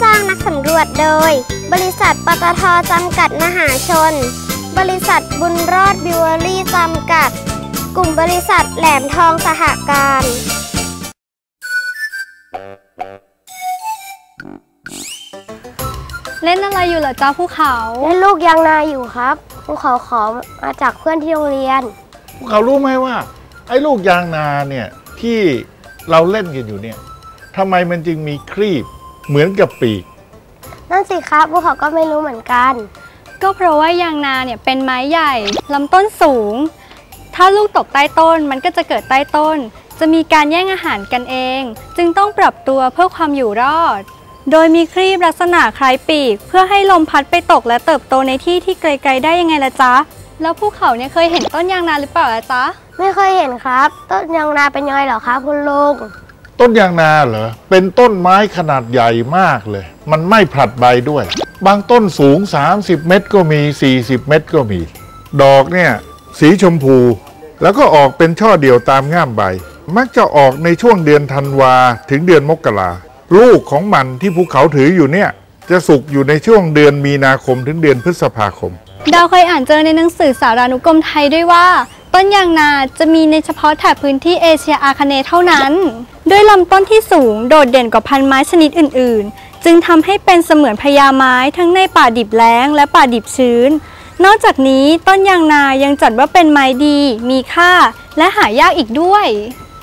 สร้างนักสำรวจโดย บริษัทปตทจำกัดมหาชน บริษัทบุญรอดบิวเวอรี่จำกัด กลุ่มบริษัทแหลมทองสหการเล่นอะไรอยู่เหรอจ้าภูเขา เล่นลูกยางนาอยู่ครับภูเขาขอมาจากเพื่อนที่โรงเรียนพวกเขารู้ไหมว่า ไอ้ลูกยางนาเนี่ยที่เราเล่นกันอยู่เนี่ยทำไมมันจึงมีครีบ เหมือนกับปีก นั่นสิครับภูเขาก็ไม่รู้เหมือนกัน ก็เพราะว่ายางนาเนี่ยเป็นไม้ใหญ่ลำต้นสูง ถ้าลูกตกใต้ต้นมันก็จะเกิดใต้ต้น จะมีการแย่งอาหารกันเอง จึงต้องปรับตัวเพื่อความอยู่รอด โดยมีครีบลักษณะคล้ายปีก เพื่อให้ลมพัดไปตกและเติบโตในที่ที่ไกลๆได้ยังไงล่ะจ๊ะ แล้วภูเขาเนี่ยเคยเห็นต้นยางนาหรือเปล่าล่ะจ๊ะ ไม่เคยเห็นครับ ต้นยางนาเป็นยังไงเหรอครับคุณลุง ต้นยางนาเหรอ เป็นต้นไม้ขนาดใหญ่มากเลย มันไม่ผลัดใบด้วย บางต้นสูง 30 เมตรก็มี 40 เมตรก็มี ดอกเนี่ยสีชมพู แล้วก็ออกเป็นช่อเดี่ยวตามง่ามใบ มักจะออกในช่วงเดือนธันวาถึงเดือนมกราลูกของมันที่ภูเขาถืออยู่เนี่ย จะสุกอยู่ในช่วงเดือนมีนาคมถึงเดือนพฤษภาคม ดาวเคยอ่านเจอในหนังสือสารานุกรมไทยด้วยว่า ต้นยางนาจะมีในเฉพาะแถบพื้นที่เอเชียอาคาเนย์เท่านั้น ด้วยลำต้นที่สูงโดดเด่นกว่าพันไม้ชนิดอื่น ๆ จึงทำให้เป็นเสมือนพญาไม้ทั้งในป่าดิบแล้งและป่าดิบชื้น นอกจากนี้ต้นยางนายังจัดว่าเป็นไม้ดี มีค่า และหายากอีกด้วย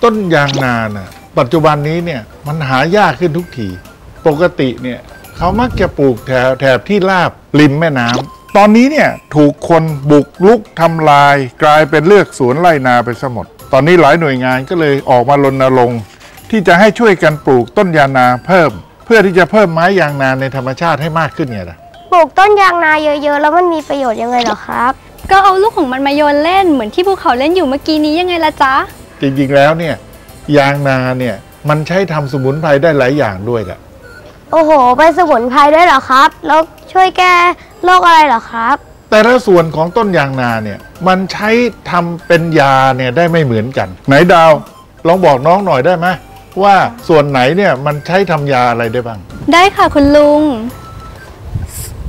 ต้นยางนาน่ะปัจจุบันนี้เนี่ยมันหายากขึ้นทุกที ปกติเนี่ยเขามักจะปลูกแถวแถบที่ราบริมแม่น้ำ ตอนนี้เนี่ยถูกคนบุกลุกทำลาย กลายเป็นเลือกสวนไร่นาไปซะหมด ตอนนี้หลายหน่วยงานก็เลยออกมารณรงค์ที่จะให้ช่วยกันปลูกต้นยางนาเพิ่ม เพื่อที่จะเพิ่มไม้ยางนาในธรรมชาติให้มากขึ้นไงล่ะปลูกต้นยางนาเยอะๆ แล้วมันมีประโยชน์ยังไงเหรอครับ ก็เอาลูกของมันมาโยนเล่นเหมือนที่ภูเขาเล่นอยู่เมื่อกี้นี้ยังไงล่ะจ๊ะจริงๆแล้วเนี่ยยางนาเนี่ยมันใช้ทำสมุนไพรได้หลายอย่างด้วยแหละ โอ้โหเป็นสมุนไพรด้วยเหรอครับ แล้วช่วยแก้โรคอะไรเหรอครับ แต่ละส่วนของต้นยางนาเนี่ย มันใช้ทำเป็นยาเนี่ยได้ไม่เหมือนกัน ไหนดาวลองบอกน้องหน่อยได้ไหมว่าส่วนไหนเนี่ยมันใช้ทำยาอะไรได้บ้าง ได้ค่ะคุณลุง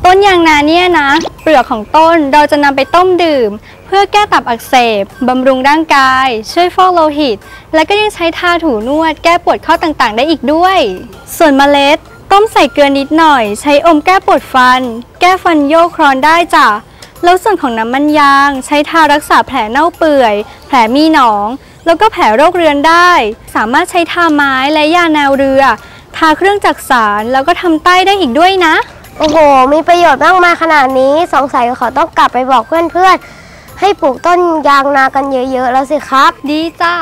ต้นยางนาเนี่ยนะ เปลือกของต้นเราจะนำไปต้มดื่ม เพื่อแก้ตับอักเสบบำรุงร่างกาย ช่วยฟอกโลหิต และก็ยังใช้ทาถูนวด แก้ปวดข้อต่างๆ ได้อีกด้วย ส่วนเมล็ด ต้มใส่เกลือนิดหน่อย ใช้อมแก้ปวดฟัน แก้ฟันโยกครอนได้จ้ะ แล้วส่วนของน้ำมันยาง ใช้ทารักษาแผลเน่าเปื่อย แผลมีหนอง แล้วก็แผลโรคเรื้อนได้ สามารถใช้ทาไม้และยาแนวเรือ ทาเครื่องจักสารแล้วก็ทำใต้ได้อีกด้วยนะ โอ้โห มีประโยชน์มากมายขนาดนี้ สงสัยเขาต้องกลับไปบอกเพื่อนๆให้ปลูกต้นยางนากันเยอะๆแล้วสิครับ ดีจ้า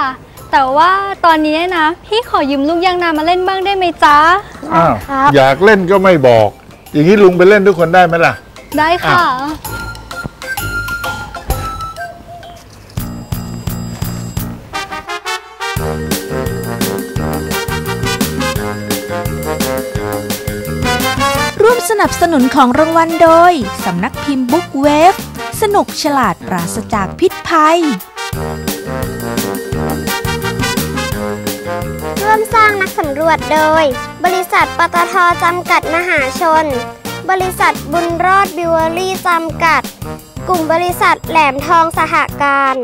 แต่ว่าตอนนี้นะ พี่ขอยืมลูกยางนามาเล่นบ้างได้ไหมจ๊ะอ้าวครับอยากเล่นก็ไม่บอก อย่างนี้ลุงไปเล่นทุกคนได้ไหมล่ะ ได้ค่ะ ร่วมสนับสนุนของรางวัลโดย สำนักพิมพ์บุ๊กเวฟ สนุกฉลาดปราศจากพิษภัยร่วม สร้างนักสำรวจโดย บริษัทปตทจำกัดมหาชน บริษัทบุญรอดบิวเวอรี่จำกัด กลุ่มบริษัทแหลมทองสหการ